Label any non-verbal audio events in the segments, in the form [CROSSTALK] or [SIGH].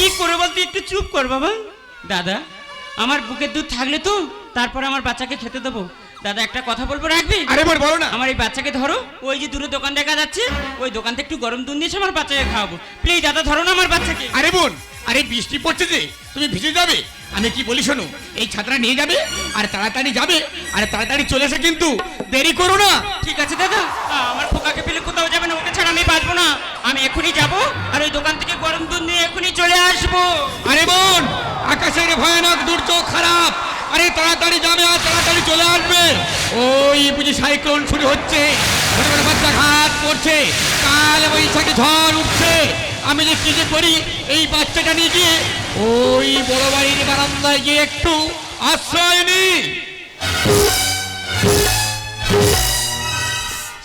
কি করে বলতে? একটু চুপ কর বাবা। দাদা আমার বুকের দুধ থাকলে তো তারপর আমার বাচ্চাকে খেতে দেবো। দাদা একটা কথা বলব রাখবি? আরে বল বলো না। আমার এই বাচ্চাকে ধরো ওই যে দূরে দোকান দেখা যাচ্ছে ওই দোকান থেকে একটু গরম দুধ নিয়েছে আমার বাচ্চাকে খাওয়াবো। প্লিজ দাদা ধরো না আমার বাচ্চাকে। আরে বোন আরে বৃষ্টি পড়ছে যে তুমি ভিজে যাবে? আমি কি বলি শোনো, এই ছাত্রা নিয়ে যাবে আর তাড়াতাড়ি যাবে, আর তাড়াতাড়ি চলে এসে কিন্তু দেরি করো না। ঠিক আছে দাদা? আমার খোকাকে পেলে কোথাও যাবে না, ওকে ছাড়া আমি বাঁচবো না। আমি এখনই যাব আর ওই দোকান থেকে গরম দুধ নিয়ে এখনই চলে আসব। আরে বোন, আকাশের ভয়ানক দুর্যোগ খারাপ। আরে তাড়াতাড়ি যাবে আর তাড়াতাড়ি চলে আসবে। ওই বুঝি সাইক্লোন শুরু হচ্ছে। ছোট ছোট বাচ্চা ঘাত পড়ছে। কাল বৈশাখী ঝড় উঠছে। আমি যে কি যে করি, এই বাচ্চাটা নিয়ে গিয়ে ওই বড় বাড়ির বারান্দায় গিয়ে একটু আশ্রয় নিই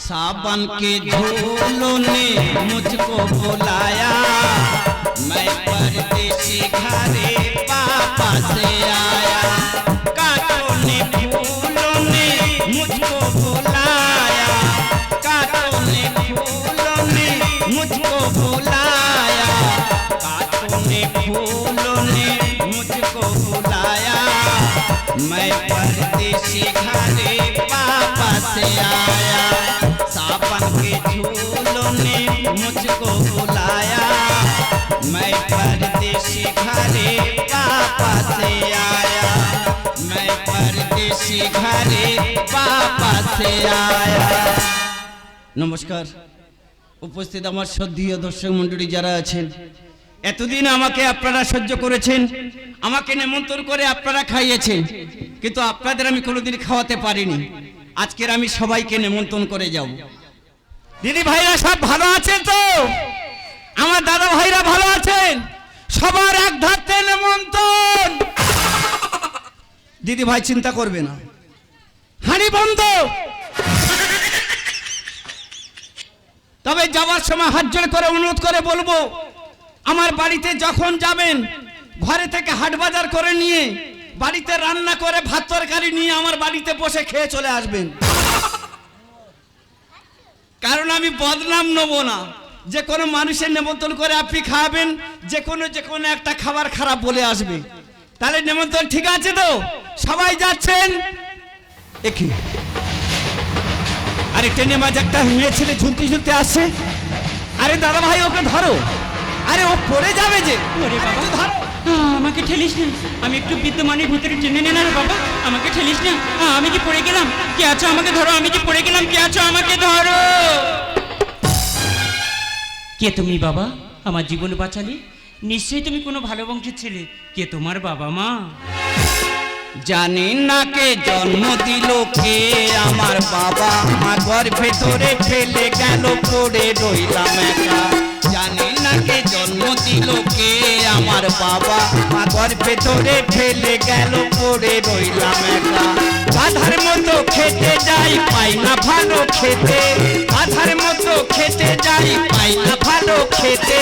सावन के झोलों ने मुझको बुलाया मैं परदेसी घरे पापा से आया कांटों ने बुलाया मैं परदेसी घरे पापा से आया सावन के झूलों ने मुझको बुलाया मैं परदेसी घरे पापा से आया मैं परदेसी घरे पापा से आया নমস্কার উপস্থিত আমার শ্রদ্ধীয় দর্শক মণ্ডলী যারা আছেন এতদিন আমাকে আপনারা সহ্য করেছেন, আমাকে নেমন্তন্ন করে আপনারা খাইয়েছেন, কিন্তু আপনাদের আমি কোনোদিন খাওয়াতে পারিনি। আজকের আমি সবাইকে নেমন্তন্ন করে যাব। দিদি ভাইরা সব ভালো আছেন তো? আমার দাদা ভাইরা ভালো আছেন? সবার এক ধারতে নেমন্তন্ন দিদি ভাই চিন্তা করবে না। হানি বন্ধ। তবে যাওয়ার সময় হাত জোড় করে অনুরোধ করে বলব আমার বাড়িতে যখন যাবেন, ঘরে থেকে হাট বাজার করে নিয়ে, বাড়িতে রান্না করে ভাত তরকারি নিয়ে আমার বাড়িতে বসে খেয়ে চলে আসবেন। কারণ আমি বদনাম নেব না। যে কোনো মানুষের নেমন্তন্ন করে আপনি খাওয়াবেন যে কোনো যে কোনো একটা খাবার খারাপ বলে আসবে। তাহলে নেমন্তন্ন ঠিক আছে তো? সবাই যাচ্ছেন? একই আরে ট্রেনে মাঝে একটা মেয়ে ছেলে ঝুলতে ঝুলতে আসছে। আরে দাদা ভাই ওকে ধরো। আরে ও পড়ে যাবে যে। ওরে বাবা। ধরো। আমাকে ঠেলিস না। আমি একটু বিদ্যমানের ভিতরে টেনে নে না রে বাবা। আমাকে ঠেলিস না। আমি কি পড়ে গেলাম? কে আছো আমাকে ধরো। আমি কি পড়ে গেলাম? কে আছো আমাকে ধরো। কে তুমি বাবা? আমার জীবন বাঁচালে? নিশ্চয়ই তুমি কোনো ভালো বংশের ছেলে। কে তোমার বাবা মা? জানি না কে জন্ম দিল কে আমার বাবা আমার ঘর ভেতরে ফেলে গেল পড়ে রইলাম একা। জানি না জন্ম দিল কে? আমার বাবা ঘর ভেতরে ফেলে গেল, পড়ে রইলাম একা। গাধার মতো খেতে যাই, পাই না ভালো খেতে। গাধার মতো খেতে যাই, পাই না ভালো খেতে।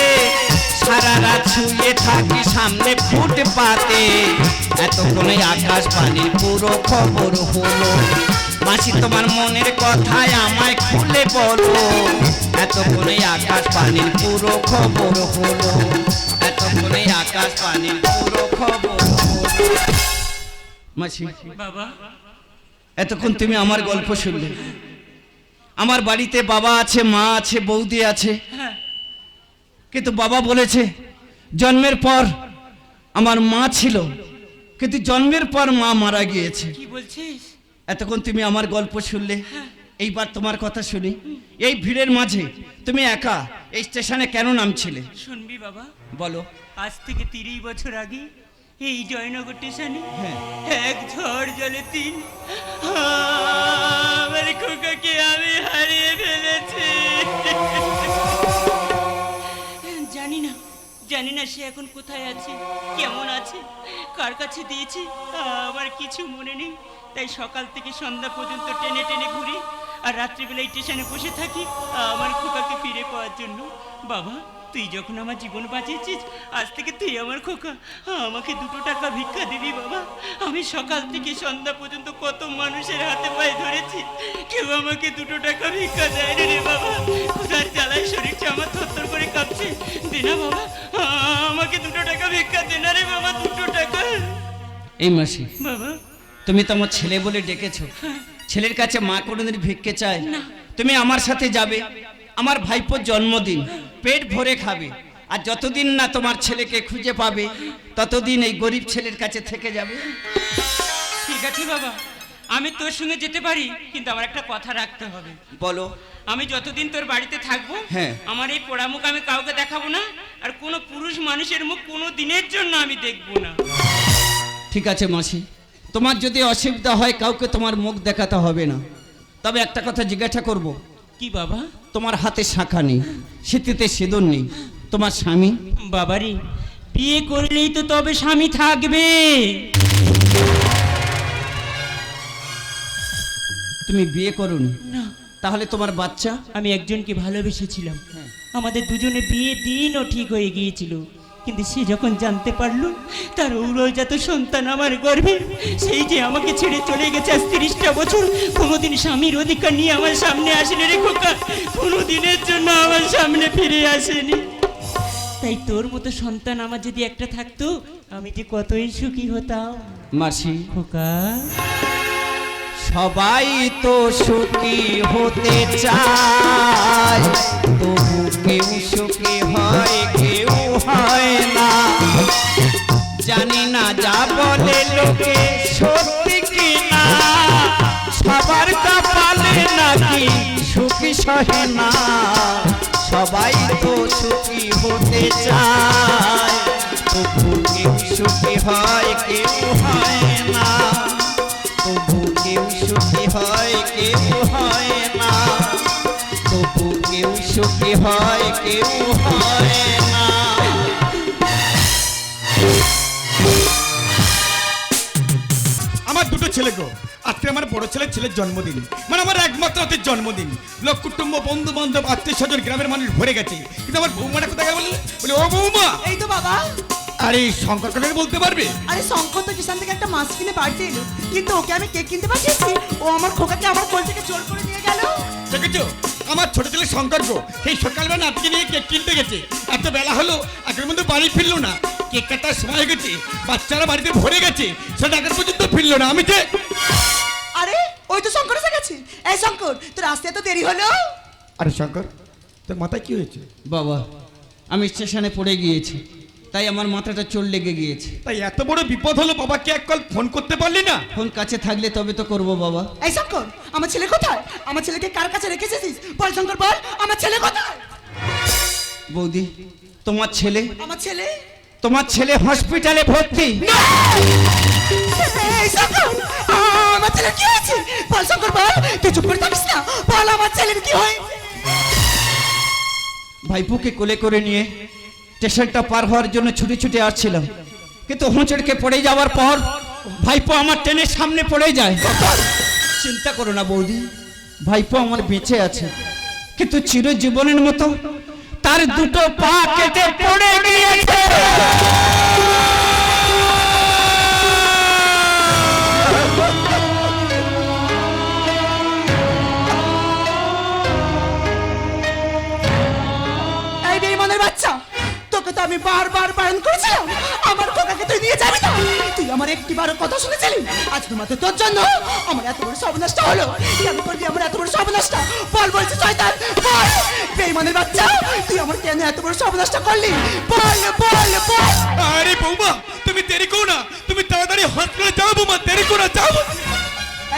সারা রাত শুয়ে থাকি সামনে ফুটপাতে। এতক্ষণে আকাশ পানির পুরো খবর হলো। মাসি তোমার মনের কথায় আমায় খুলে বলো। এতক্ষণে আকাশ পানির পুরো খবর হলো। এতক্ষণে আকাশ পানির পুরো খবর মাসি বাবা। এতক্ষণ তুমি আমার গল্প শুনলে। আমার বাড়িতে বাবা আছে মা আছে বৌদি আছে। কিন্তু বাবা বলেছে জন্মের পর আমার মা ছিল। কিন্তু জন্মের পর মা মারা গিয়েছে। কি বলছিস? এতক্ষণ তুমি আমার গল্প শুনলে এইবার তোমার কথা শুনি। এই ভিড়ের মাঝে তুমি একা এই স্টেশনে কেন নামছিলে? শুনবি বাবা। বলো। আজ থেকে তিরিশ বছর আগে এই জয়নগর স্টেশনে হ্যাঁ। এক ঝড় জলে তিন আমার খোকাকে আমি হারিয়ে ফেলেছি। জানি না জানি না সে এখন কোথায় আছে কেমন আছে। কার কাছে দিয়েছি? আবার কিছু মনে নেই। তাই সকাল থেকে সন্ধ্যা পর্যন্ত টেনে টেনে ঘুরি। আর রাত্রিবেলায় স্টেশনে বসে থাকি। আমার খোকাকে ফিরে পাওয়ার জন্য। বাবা তুই যখন আমার জীবন বাঁচিয়েছিস আজ থেকে তুই আমার খোকা। আমাকে দুটো টাকা ভিক্ষা দিবি বাবা। আমি সকাল থেকে সন্ধ্যা পর্যন্ত কত মানুষের হাতে পায়ে ধরেছি। কেউ আমাকে দুটো টাকা ভিক্ষা দেয়নি রে বাবা। কোথার জ্বালায় শরীরটা আমার থরথর করে কাঁপছে। দে না বাবা। আমাকে দুটো টাকা ভিক্ষা দে না রে বাবা দুটো টাকা। এই মাসি বাবা। তুমি তো আমার ছেলে বলে ডেকেছো। ছেলের কাছে মা কোনোদিন ভিক্ষে চায়? তুমি আমার সাথে যাবে। আমার ভাইপোর জন্মদিন। পেট ভরে খাবে। আর যতদিন না তোমার ছেলেকে খুঁজে পাবে ততদিন এই গরিব ছেলের কাছে থেকে যাবে। ঠিক আছে বাবা আমি তোর সঙ্গে যেতে পারি কিন্তু আমার একটা কথা রাখতে হবে। বলো। আমি যতদিন তোর বাড়িতে থাকব হ্যাঁ। আমার এই পোড়া মুখ আমি কাউকে দেখাবো না আর কোনো পুরুষ মানুষের মুখ কোনো দিনের জন্য আমি দেখব না। ঠিক আছে মাসি। তোমার যদি অসুবিধা হয় কাউকে তোমার মুখ দেখাতে হবে না। তবে একটা কথা জিজ্ঞাসা করব। কি বাবা? তোমার হাতে শাখা নেই শীতিতে সিঁদুর নেই। তোমার স্বামী? বাবারি বিয়ে করলেই তো তবে স্বামী থাকবে। তুমি বিয়ে করুন? না। তাহলে তোমার বাচ্চা? আমি একজনকে ভালোবেসেছিলাম। আমাদের দুজনে বিয়ে দিনও ঠিক হয়ে গিয়েছিল। কিন্তু সে যখন জানতে পারল তার ঔরজাত সন্তান আমার গর্ভে সেই যে আমাকে ছেড়ে চলে গেছে আজ তিরিশটা বছর কোনোদিন স্বামীর অধিকার নিয়ে আমার সামনে আসেনি রে খোকা। কোনো দিনের জন্য আমার সামনে ফিরে আসেনি। তাই তোর মতো সন্তান আমার যদি একটা থাকতো আমি যে কতই সুখী হতাম। মাসি। খোকা। সবাই তো সুখী হতে চায় তবু কেউ সুখী হয় কেউ হয় না। জানি না যা বলে লোকে সত্যি কি না সবার কপালে নাকি সুখী সহে না। সবাই তো সুখী হতে চায়। তবু কেউ সুখী হয়, কেউ হয় না। তবু কেউ সুখী হয়, কেউ হয় না। তবু কেউ সুখী হয়, কেউ হয় ছেলে গো। আজকে আমার বড় ছেলের ছেলের জন্মদিন। মানে আমার একমাত্র হাতের জন্মদিন। লোক কুটুম্ব বন্ধু বান্ধব আত্মীয় স্বজন গ্রামের মানুষ ভরে গেছে। কিন্তু আমার বৌমাটা কোথায় বলে? বলে ও বৌমা! এই তো বাবা। আরে শঙ্কর কাকাকে বলতে পারবে? আরে শঙ্কর তো কিষান থেকে একটা মাছ কিনে বাড়িতে এলো। কিন্তু ওকে আমি কেক কিনতে পাঠিয়েছি। ও আমার খোকাকে আমার কোল থেকে জোর করে নিয়ে গেল। দেখেছ? আমার ছোট ছেলে শঙ্কর গো সেই সকালবেলা নাতিকে নিয়ে কেক কিনতে গেছে। এত বেলা হলো আগের মধ্যে বাড়ি ফিরলো না। কেক কাটার সময় হয়ে গেছে বাচ্চারা বাড়িতে ভরে গেছে সেটা আগের পর্যন্ত ফিরলো না। আমি যে আরে ওই তো শঙ্কর এসে গেছে। এই শঙ্কর তোর আসতে এত দেরি হলো? আরে শঙ্কর তোর মাথায় কি হয়েছে? বাবা আমি স্টেশনে পড়ে গিয়েছি তাই আমার মাথাটা চোর লেগে গিয়েছে। তাই এত বড় বিপদ হলো বাবাকে এক কল ফোন করতে পারলি না? ফোন কাছে থাকলে তবে তো করব বাবা। এই শঙ্কর আমার ছেলে কোথায়? আমার ছেলেকে কার কাছে রেখেছিস বল শঙ্কর বল আমার ছেলে কোথায়? বৌদি তোমার ছেলে? আমার ছেলে? তোমার ছেলে হসপিটালে ভর্তি। আমার ছেলে কি হয়েছে? বল শঙ্কর বল। তুই চুপ করে থাকিস না। বল আমার ছেলের কি হয়? ভাইপুকে কোলে করে নিয়ে স্টেশনটা পার হওয়ার জন্য ছুটে ছুটে আসছিলাম। কিন্তু হোঁচড়কে পড়ে যাওয়ার পর ভাইপো আমার ট্রেনের সামনে পড়ে যায়। চিন্তা করো না বৌদি ভাইপো আমার বেঁচে আছে। কিন্তু চিরজীবনের মতো তার দুটো পা কেটে পড়ে গিয়েছে। আমি বারবার বারণ করেছিলাম। আমার খোকাকে তুই নিয়ে যাবি না। তুই আমার একটি বারো কথা শুনেছিলি। আজ মাত্র তোর জন্য আমার এত বড় সর্বনাশটা হলো। কেন করবি আমার এত বড় সর্বনাশটা? বল বলছি শয়তান বল। বেইমানের বাচ্চা তুই আমার কেন এত বড় সর্বনাশটা করলি? বল বল বল। আরে বৌমা তুমি দেরি করো না। তুমি তাড়াতাড়ি হসপিটালে যাও বৌমা দেরি করো না, যাও।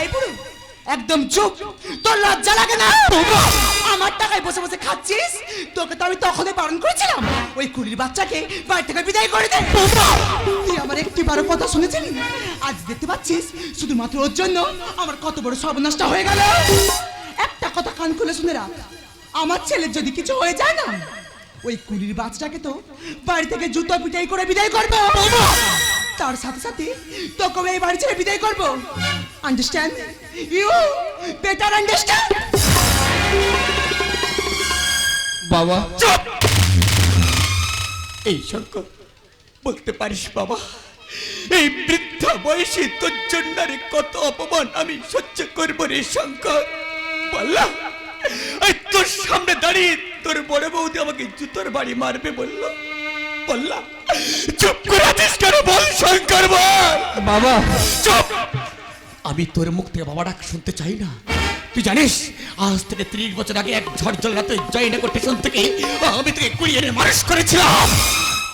এই বুড়ো একদম চুপ। তোর লজ্জা লাগে না? আমার টাকায় বসে বসে খাচ্ছিস? তোকে তো আমি তখনই বারণ করেছিলাম। ওই কুলির বাচ্চাকে বাড়ি থেকে বিদায় করে দে। তুই আমার একটি বারো কথা শুনেছিলি? আজ দেখতে পাচ্ছিস, শুধুমাত্র ওর জন্য আমার কত বড় সর্বনাশটা হয়ে গেল। একটা কথা কান খুলে শুনে রাখ। আমার ছেলের যদি কিছু হয়ে যায় না, ওই কুলির বাচ্চাকে তো বাড়ি থেকে জুতো পিটাই করে বিদায় করব। তার সাথে সাথে তোকে এই বাড়ি ছেড়ে বিদায় করব। আন্ডারস্ট্যান্ড ইউ বেটার আন্ডারস্ট্যান্ড বাবা। চুপ! এই শঙ্কর বলতে পারিস বাবা এই বৃদ্ধা বয়সে তোর জন্য কত অপমান আমি সহ্য করব রে শঙ্কর বললাম এই তোর সামনে দাঁড়িয়ে তোর বড় বৌদি আমাকে জুতোর বাড়ি মারবে বলল। বললাম চুপ করে আছিস কেন বল শঙ্কর বল। বাবা। চুপ! আমি তোর মুখ থেকে বাবা ডাক শুনতে চাই না। তুই জানিস, আজ থেকে ত্রিশ বছর আগে এক রাতে জয়নগর স্টেশন থেকে আমি তোকে কুড়িয়ে এনে মানুষ করেছিলাম।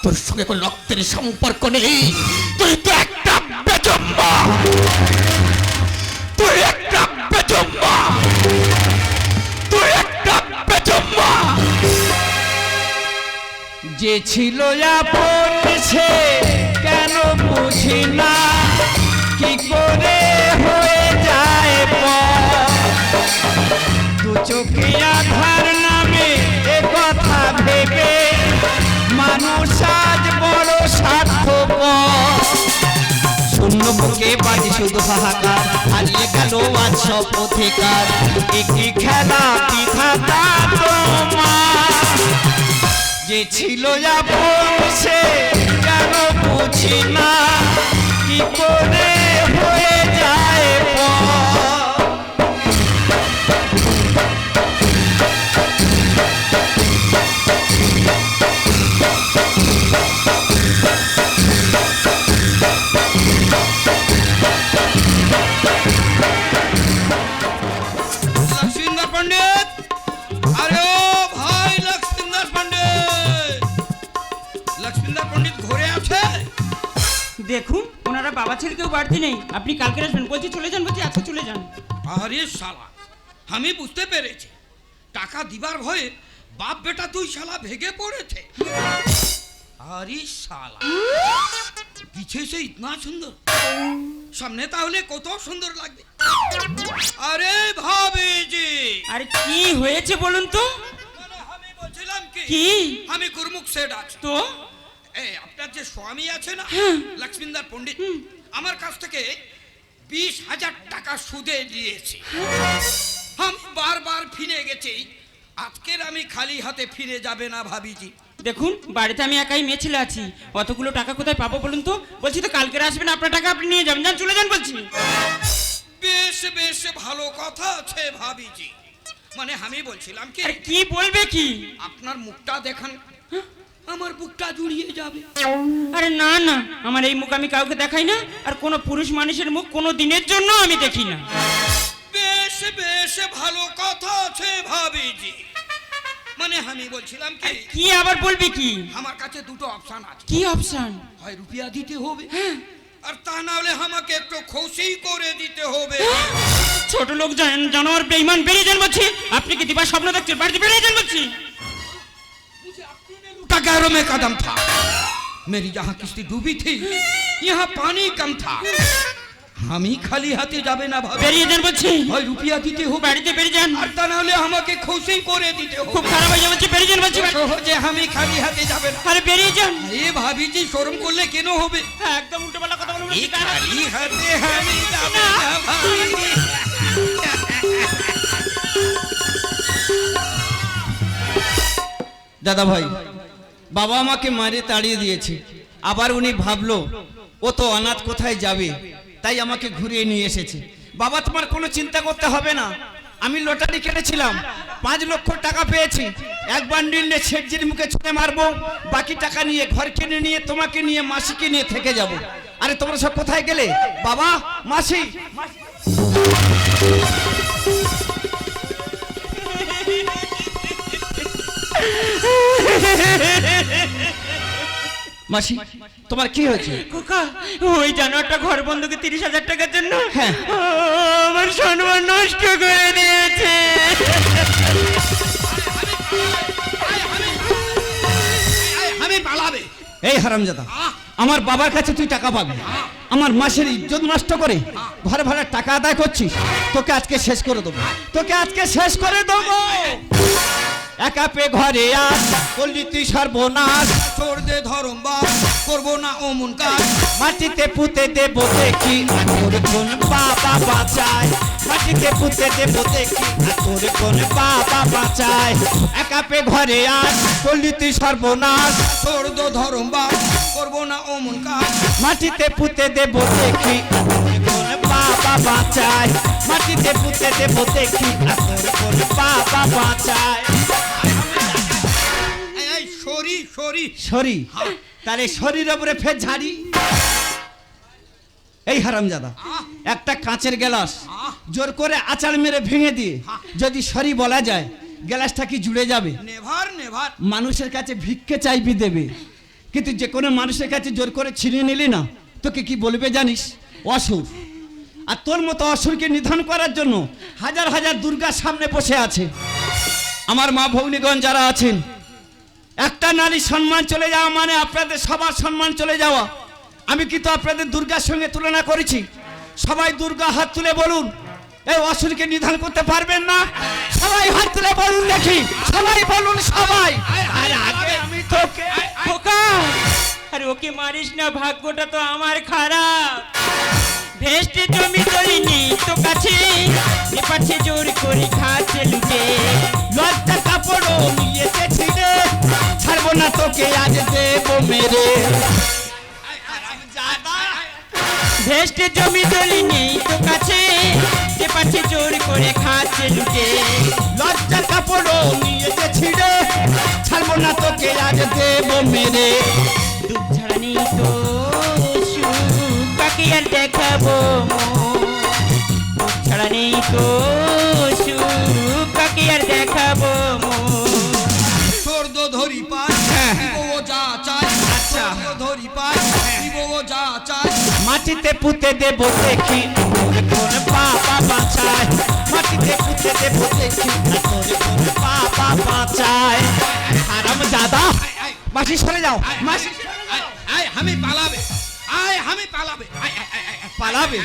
তোর সঙ্গে কোনো রক্তের সম্পর্ক নেই। তুই তো একটা বেজম্মা। তুই একটা বেজম্মা। তুই একটা বেজম্মা। যে ছিল আপন দু চোখে আধার নামে এ কথা ভেবে মানুষ আজ বড় স্বার্থপর। শূন্য বুকে বাজে শুধু হাহাকার, হারিয়ে গেল আজ সব অধিকার। একই খেলা বিধাতা তোমার যে ছিল আপন সে কেন বুঝি না, কি করে হয়ে যায় পর? দেখুন ওনারা বাবা ছেলে কেউ বাড়তি নেই। আপনি কালকে আসবেন বলছি চলে যান বলছি আজকে চলে যান। আরে শালা আমি বুঝতে পেরেছি। টাকা দিবার ভয়ে বাপ বেটা তুই শালা ভেগে পড়েছে। আরে শালা পিছে সে ইতনা সুন্দর। সামনে তাহলে কত সুন্দর লাগবে। আরে ভাবে যে আরে কি হয়েছে বলুন তো? মানে আমি বলছিলাম কি আমি গুরমুখ সেট আছি। তো? আপনার যে স্বামী আছে না হ্যাঁ। লক্ষ্মীন্দর পণ্ডিত আমার কাছ থেকে বিশ হাজার টাকা সুদে নিয়েছে আমি বারবার ফিরে গেছি আজকের আমি খালি হাতে ফিরে যাবে না ভাবিজি। দেখুন বাড়িতে আমি একাই মেয়ে ছেলে আছি অতগুলো টাকা কোথায় পাবো বলুন তো? বলছি তো কালকে আসবেন আপনার টাকা আপনি নিয়ে যাবেন যান চলে যান বলছি। বেশ বেশ ভালো কথা আছে ভাবিজি। মানে আমি বলছিলাম কি কি বলবে কি? আপনার মুখটা দেখান। আমার বুকটা জুড়িয়ে যাবে। আরে না না আমার এই মুখ আমি কাউকে দেখাই না আর কোনো পুরুষ মানুষের মুখ কোনো দিনের জন্য আমি দেখি না। বেশ বেশ ভালো কথা আছে ভাবিজি। মানে আমি বলছিলাম কি কি আবার বলবি কি? আমার কাছে দুটো অপশন আছে। কি অপশন হয় রুপিয়া দিতে হবে হ্যাঁ। আর তা না হলে আমাকে একটু খুশি করে দিতে হবে। ছোট লোক জান- জানোয়ার বেইমান বেরিয়ে যান বলছি আপনি কি দিবার স্বপ্ন দেখছেন? বাড়িতে বেরিয়ে যান বলছি टकारों में कदम था मेरी जहाँ किस्ती डूबी थी यहाँ पानी कम था हम ही खाली हाथे যাবে না ভাবে বেরিয়ে যান বলছি হয় রুপিয়া দিতে হবে বাড়িতে বেরিয়ে যান আর তা না হলে আমাকে খুশি করে দিতে খুব হবে খারাপ হয়ে যাচ্ছে বেরিয়ে যান বলছি সহজে আমি খালি হাতে যাবে না আরে বেরিয়ে যান এ ভাবিজি শরম করলে কেন হবে হ্যাঁ, একদম উল্টো পাল্টা কথা বলবেন এই খালি হাতে আমি যাবে না ভাবিজি দাদা ভাই বাবা আমাকে মারে তাড়িয়ে দিয়েছে। আবার উনি ভাবলো, ও তো অনাথ কোথায় যাবে? তাই আমাকে ঘুরিয়ে নিয়ে এসেছে। বাবা, তোমার কোনো চিন্তা করতে হবে না। আমি লটারি কেটেছিলাম। পাঁচ লক্ষ টাকা পেয়েছি। এক বান্ডিল নিয়ে শেঠজির মুখে ছুঁড়ে মারবো। বাকি টাকা নিয়ে ঘর কিনে নিয়ে, তোমাকে নিয়ে মাসিকে নিয়ে থেকে যাব। আরে, তোমরা সব কোথায় গেলে? বাবা মাসি মাসি! [LAUGHS] তোমার কি হয়েছে? খোকা ওই জানোয়ারটা ঘর বন্ধকে তিরিশ হাজার টাকার জন্য? হ্যাঁ। আমার সম্মান নষ্ট করে দিয়েছে। আমি পালাবে এই হারামজাদা আমার বাবার কাছে তুই টাকা পাবি আমার মাসের ইজ্জত নষ্ট করে ঘরে ভাড়া টাকা আদায় করছিস। তোকে আজকে শেষ করে দেবো। তোকে আজকে শেষ করে দেবো। একা পে ঘরে আস করলি তুই সর্বনাশ। ছোড় দে ধরম বাস করব না অমন কাজ। মাটিতে পুঁতে দেব দেখি তোর কোন বাবা বাঁচায়। মাটিতে পুঁতে দেব দেখি তোর কোন বাবা বাঁচায়। একা পে ঘরে আস করলি তুই সর্বনাশ। তোর দো ধরম বা করব না অমন কাজ। মাটিতে পুঁতে দেব দেখি বাবা বাঁচায়। মাটিতে পুঁতে দেব দেখি তোর কোন বাবা বাঁচায়। এই সরি। সরি। তাহলে শরীর উপরে ফের ঝাড়ি। এই হারামজাদা একটা কাঁচের গ্লাস জোর করে আচার মেরে ভেঙে দিয়ে যদি সরি বলা যায় গ্লাসটা কি জুড়ে যাবে? Never never. মানুষের কাছে ভিক্ষে চাইবি দেবে। কিন্তু যে কোনো মানুষের কাছে জোর করে ছিনিয়ে নিলি না তোকে কি বলবে জানিস? অসুর। আর তোর মতো অসুরকে নিধন করার জন্য হাজার হাজার দুর্গা সামনে বসে আছে। আমার মা ভগ্নীগণ যারা আছেন একটা নারীর সম্মান চলে যাওয়া মানে আপনাদের সবার সম্মান চলে যাওয়া। আমি কিন্তু আপনাদের দুর্গার সঙ্গে তুলনা করেছি। সবাই দুর্গা হাত তুলে বলুন এই অসুরকে নিধন করতে পারবেন না? সবাই হাত তুলে বলুন দেখি সবাই বলুন সবাই। আমি তোকে আরে ওকে মারিস না ভাগ্যটা তো আমার খারাপ। ভেস্টে জমি নেই তো কাছে। এপাশে জোর করে খাচ্ছে লুটে। লজ্জা কাপড়ও ছাড়বো না তোকে আজ দেবো মেরে। ভেস্টে জমি তলি নেই তো কাছে এপাশে জোর করে খাচ্ছে লজ্জা কাপড়ও নিয়েছে ছিঁড়ে, ছাড়বো না তোকে আজ দেবো মেরে। দুধ ছাড়া নেই তো আর দেখাবো ছাড়া নেই তো বাকি আর দেখাবো মাটিতে পুঁতে দেবো দেখি। তোর বাবা বাঁচায়। মাটিতে পুঁতে দেবো দেখি। তোর বাবা বাঁচায়। দাদা মাসি সরে যাও। মাসি আয়, আমি পালাবে। আয় আমি পালাবে। পালাবে?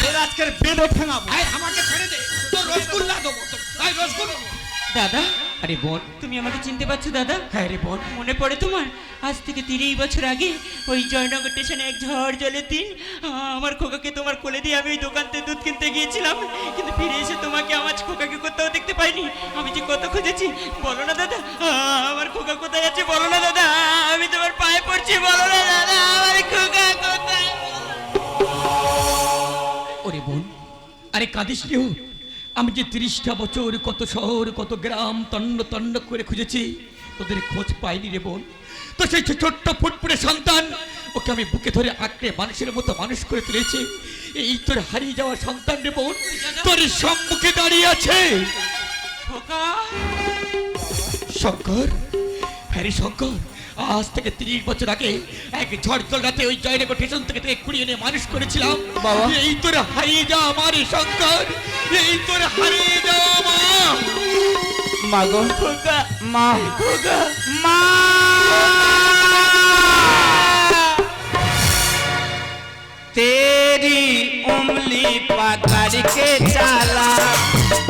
তোর আজকের বেদও ঠেঙাবো আয় আমাকে ছেড়ে দে। তোর রসগোল্লা দেবো তো আয় রসগোল্লা দাদা আরে বোন, তুমি আমাকে চিনতে পারছ, দাদা? হ্যাঁ রে বোন, মনে পড়ে তোমার? আজ থেকে তিরিশ বছর আগে ওই জয়নগর স্টেশনে এক ঝড় জলের দিন আমার খোকাকে তোমার কোলে দিয়ে আমি ওই দোকান থেকে দুধ কিনতে গিয়েছিলাম। কিন্তু ফিরে এসে তোমাকে আমার খোকাকে কোথাও দেখতে পাইনি। আমি যে কত খুঁজেছি, বলো না, দাদা। আমার খোকা কোথায় আছে, বলো না, দাদা। আমি তোমার পায়ে পড়ছি, বলো না, দাদা। আমার খোকা কোথায়? ওরে বোন, আরে কাঁদিস কেউ? আমি যে তিরিশটা বছর কত শহর কত গ্রাম তন্ন তন্ন করে খুঁজেছি তোদের খোঁজ পাইনি রে বোন। তো সেই ছোট্ট ফুটফুটে সন্তান ওকে আমি বুকে ধরে আঁকড়ে মানুষের মতো মানুষ করে তুলেছি। এই তোর হারিয়ে যাওয়া সন্তান রে বোন তোর সম্মুখে দাঁড়িয়ে আছে। শঙ্কর হ্যারি শঙ্কর আজ থেকে তিরিশ বছর আগে এক ঝড় জল রাতে ওই জয়নগর স্টেশন থেকে থেকে কুড়িয়ে নিয়ে মানুষ করেছিলাম বাবা। এই তোর হারিয়ে যাওয়া আমার শঙ্কর এই তোর হারিয়ে যাওয়া মা মা গো খোকা মা খোকা মা तेरी उंगली पकड़ के चला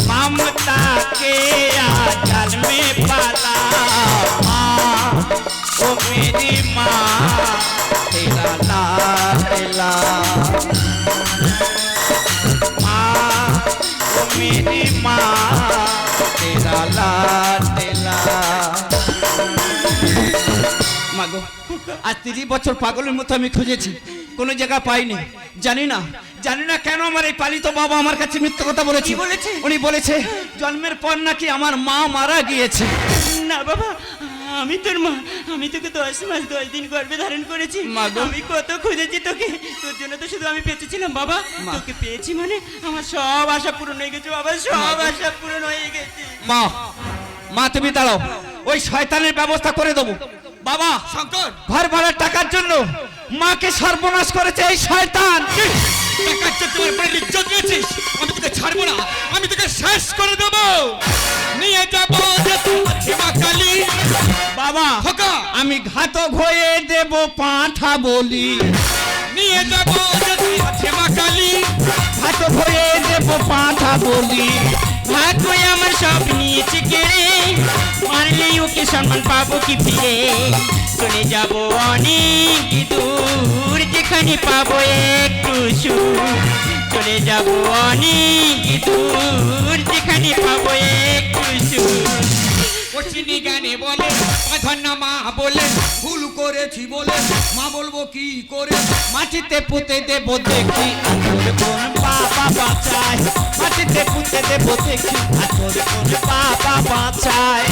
ममता के आंचल में पाला ও মেরি মা তেরা মা ও মেরি মা তেরা আর তিরিশ বছর পাগলের মতো আমি খুঁজেছি কোনো জায়গা পাইনি। জানি না জানি না কেন আমার এই পালিত বাবা আমার কাছে মিথ্য কথা বলেছি। বলেছে? উনি বলেছে জন্মের পর নাকি আমার মা মারা গিয়েছে। না বাবা আমি তোর মা আমি তোকে দশ মাস দশ দিন গর্ভে ধারণ করেছি। আমি কত খুঁজেছি তোকে। তোর জন্য তো শুধু আমি বেঁচেছিলাম বাবা। তোকে পেয়েছি মানে আমার সব আশা পূরণ হয়ে গেছে বাবা। সব আশা পূরণ হয়ে গেছে। মা মা তুমি দাঁড়াও। ওই শয়তানের ব্যবস্থা করে দেবো। বাবা শঙ্কর! ঘর ভাড়ার টাকার জন্য মাকে সর্বনাশ করেছে এই শয়তান। টাকার জন্য তোমার ইজ্জত দিয়েছিস আমি তোকে ছাড়বো না। আমি তোকে শেষ করে দেবো। নিয়ে যাব হিমাকালী বাবা খোকা। আমি ঘাতক হয়ে দেব পাঁঠা বলি। নিয়ে যাব হিমাকালী ঘাতক হয়ে দেব পাঁঠা বলি। ভাগ্য আমার সব নিয়েছে কেড়ে। মারলেই ওকে সম্মান পাবো কি ফিরে। চলে যাব অনেক দূর। যেখানে পাবো একটু সুখ। চলে যাব অনেক দূর, যেখানে পাবো একটু সুখ। পশ্চিমী গানে বলে মা বলে, ভুল করেছি বলে, মা বলব কি করে? মাটিতে পুঁতে দেব দেখি আতর কোন বাবা বাঁচায়। মাটিতে পুঁতে দেব দেখি আতর কোন বাবা বাঁচায়।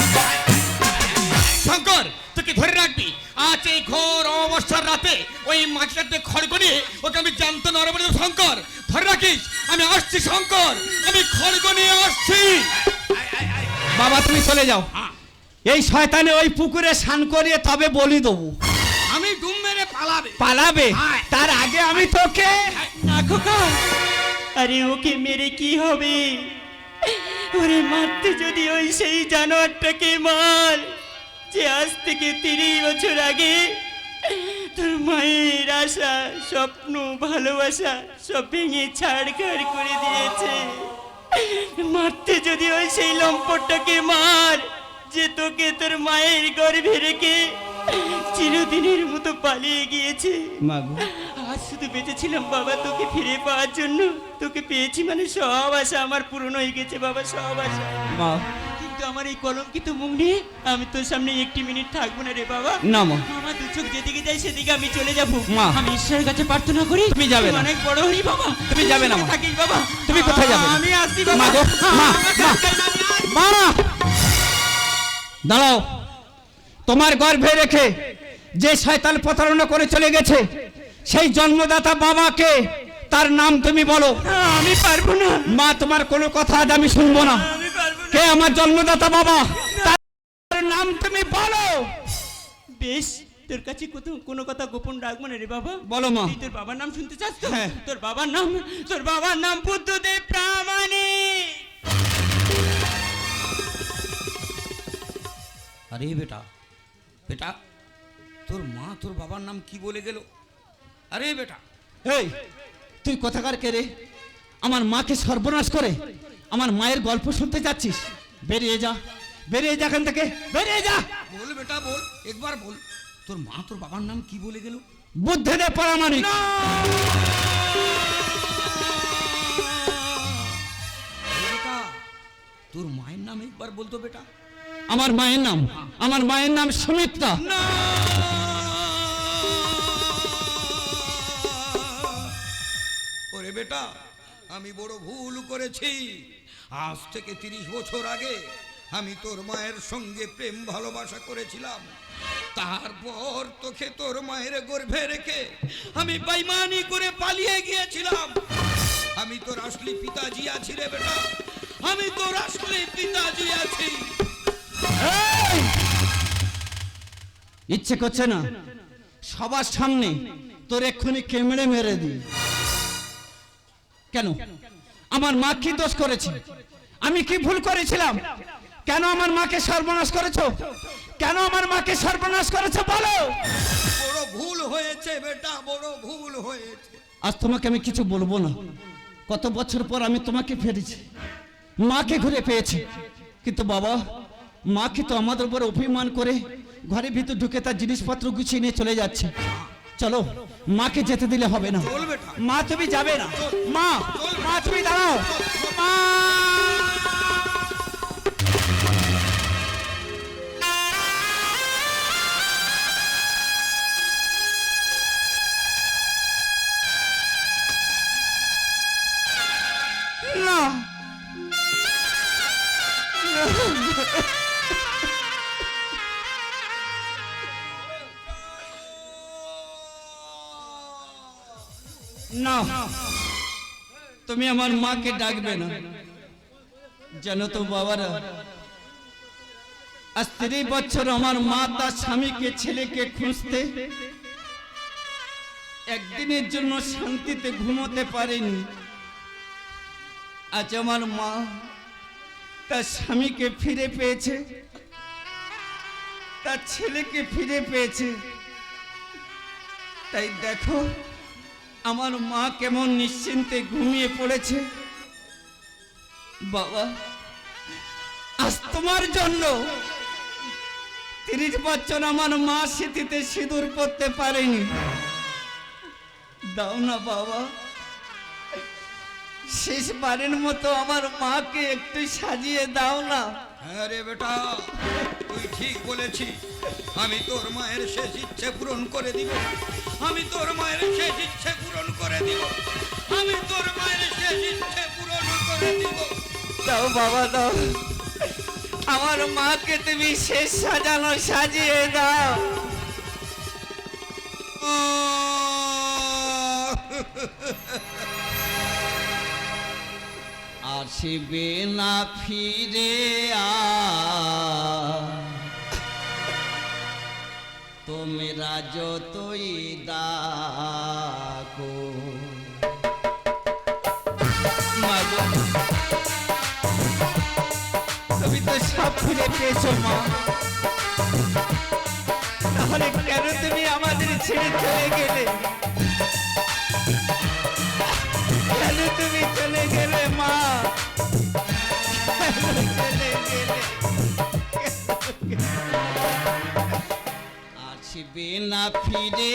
শঙ্কর তোকে ধরে রাখবি। আজ এই ঘোর অবস্থার রাতে ওই মাছটাতে খড়গ নিয়ে ওকে আমি জানত নরবরে শঙ্কর ধরে রাখিস আমি আসছি শঙ্কর আমি খড়গ নিয়ে আসছি। বাবা তুমি চলে যাও। এই শয়তানে ওই পুকুরে স্নান করিয়ে তবে বলি দেবো। আমি ডুম মেরে পালাবে। পালাবে? হ্যাঁ। তার আগে আমি তোকে আরে ওকে মেরে কি হবে? ওরে মারতে যদি ওই সেই জানোয়ারটাকে মার। থেকে তিরিশ বছর আগে তোর মায়ের আশা স্বপ্ন ভালোবাসা সব ভেঙে ছাড়খাড় করে দিয়েছে। মারতে যদি ওই সেই লম্পটটাকে মার যে তোকে তোর মায়ের গর্ভে রেখে চিরদিনের মতো পালিয়ে গিয়েছে। আজ শুধু বেঁচেছিলাম বাবা তোকে ফিরে পাওয়ার জন্য। তোকে পেয়েছি মানে সব আশা আমার পূরণ হয়ে গেছে বাবা সব আশা। মা। কিন্তু আমার এই কলঙ্কিত মুখ নিয়ে আমি তোর সামনে একটি মিনিট থাকব না রে বাবা। না মা। আমার দু চোখ যেদিকে যায় সেদিকে আমি চলে যাব। মা। আমি ঈশ্বরের কাছে প্রার্থনা করি তুমি যাবে না। অনেক বড় হরি বাবা। তুমি যাবে না, মা। থাকিস বাবা? তুমি কোথায় যাবে? আমি আসছি বাবা। মা মা, দাঁড়াও। তোমার গর্ভে রেখে যে শয়তান প্রতারণা করে চলে গেছে সেই জন্মদাতা বাবাকে তার নাম তুমি বলো। আমি পারব না। মা তোমার কোনো কথা আজ আমি শুনব না। কে আমার জন্মদাতা বাবা তার নাম তুমি বলো। বেশ তোর কাছে কোনো কথা গোপন রাখব না রে বাবা। বলো মা। তোর বাবার নাম শুনতে চাস তো? হ্যাঁ। তোর বাবার নাম তোর বাবার নাম বুদ্ধদেব প্রামাণিক। আরে বেটা বেটা তোর মা তোর বাবার নাম কি বলে গেল? আরে বেটা এই তুই কথাকার কে রে? আমার মাকে সর্বনাশ করে আমার মায়ের গল্প শুনতে যাচ্ছিস? বেরিয়ে যা বেরিয়ে যা এখান থেকে বেরিয়ে যা। বল বেটা বল একবার বল। তোর মা তোর বাবার নাম কি বলে গেল? বুদ্ধদেব পরামানিক তোর মায়ের নাম একবার বলতো বেটা। আমার মায়ের নাম আমার মায়ের নাম সুমিত্রা। ওরে বেটা আমি বড় ভুল করেছি। আজ থেকে তিরিশ বছর আগে আমি তোর মায়ের সঙ্গে প্রেম ভালোবাসা করেছিলাম। তারপর তোকে তোর মায়ের গর্ভে রেখে আমি বেইমানি করে পালিয়ে গিয়েছিলাম। আমি তোর আসলি পিতাজি আছি রে বেটা। আমি তোর আসলি পিতাজি আছি! ইচ্ছে করছে না? সবার সামনে তোর এক্ষুনি কেমড়ে মেরে দি কেন? আমার মা কি দোষ করেছে? আমি কি ভুল করেছিলাম? কেন আমার মাকে সর্বনাশ করেছ? কেন আমার মাকে সর্বনাশ করেছ বলো? বড় ভুল হয়েছে বেটা বড় ভুল হয়েছে। আজ তোমাকে আমি কিছু বলব না। কত বছর পর আমি তোমাকে ফেরেছি। মাকে ঘুরে পেয়েছি। কিন্তু বাবা মাকে তো আমাদের উপর অভিমান করে ঘরের ভিতর ঢুকে তার জিনিসপত্র গুছিয়ে নিয়ে চলে যাচ্ছে। চলো মাকে যেতে দিলে হবে না। মা তুমি যাবে না। মা মা তুমি দাঁড়াও। মা! তুমি আমার মাকে ডাকবে না। জানো তো বাবারা, আজ বছর আমার মা তার স্বামীকে, ছেলেকে খুঁজতে একদিনের জন্য শান্তিতে ঘুমোতে পারেনি। আজ আমার মা তার স্বামীকে ফিরে পেয়েছে, তার ছেলেকে ফিরে পেয়েছে। তাই দেখো আমার মা কেমন নিশ্চিন্তে ঘুমিয়ে পড়েছে। বাবা, আজ তোমার জন্য তিরিশ বছর আমার মা স্মৃতিতে সিঁদুর পড়তে পারেনি। দাও না বাবা, শেষবারের মতো আমার মাকে একটু সাজিয়ে দাও না। হ্যাঁ রে বেটা, তুই ঠিক বলেছিস। আমি তোর মায়ের শেষ ইচ্ছে পূরণ করে দিব। আমি তোর মায়ের শেষ ইচ্ছে পূরণ করে দিব। আমি তোর মায়ের শেষ ইচ্ছে পূরণ করে দিব। দাও বাবা, দাও। আমার মাকে তুমি শেষ সাজানো সাজিয়ে দাও। আসবে না ফিরে তোমরা যতই ডাকো। তুমি তো সব ফিরে পেয়েছ, মা। তাহলে কেন তুমি আমাদের ছেড়ে চলে গেলে? কেন তুমি চলে গেলে, মা? আসবে না ফিরে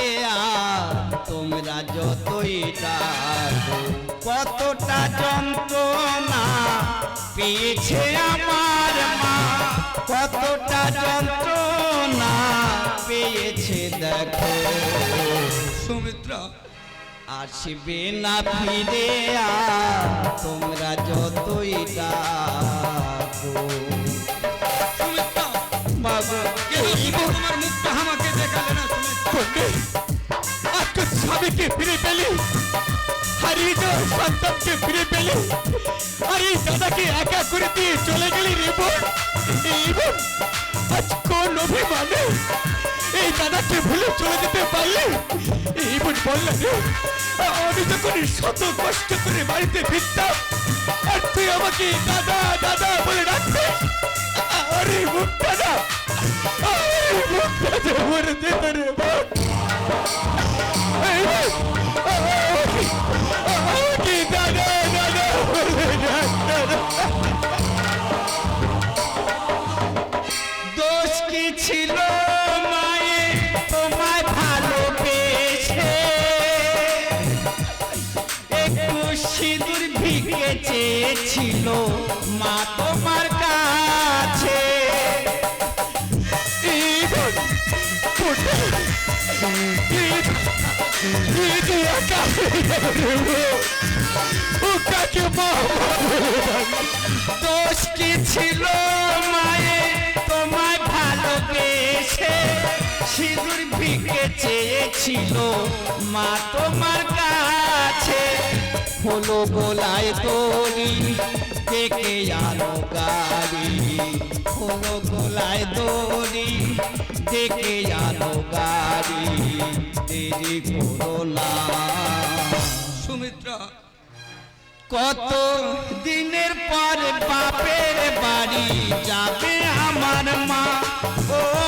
তোমরা যতই ডাকো, কতটা যন্ত্রণা পেয়েছে আমার মা, কতটা যন্ত্রণা পেয়েছে দেখো সুমিত্রা। আসবে না ফিরে তোমরা যতই ডাকো। আমাকে দেখালে না আজকে স্বামীকে ফিরে পেলে। হারিয়ে যাওয়া সন্তানকে ফিরে পেলে আর দাদাকে একা করে দিয়ে চলে গেলি রে বোন এই দাদাকে ভুলে চলে যেতে পারলে এই বোন বললে রে আমি শত কষ্ট করে বাড়িতে ফিরতাম আর তুই আমাকে দাদা দাদা বলে ডাকতে আরে মুখটা না আরে মুখটা যে ভরে দে রে চেয়েছিল মা তোমার কাছে হয়ে? দোষ কি ছিল মায়ে তোমায় ভালোবেসে সিঁদুর ভিকে চেয়েছিল। মা তোমার কাছে হলো গোলায় দড়ি পেকে আলো গাড়ি। হলো গোলায় দড়ি দেখে আলো গাড়ি। দেরি করোলা সুমিত্র, কত দিনের পর বাপের বাড়ি যাবে আমার মা? ও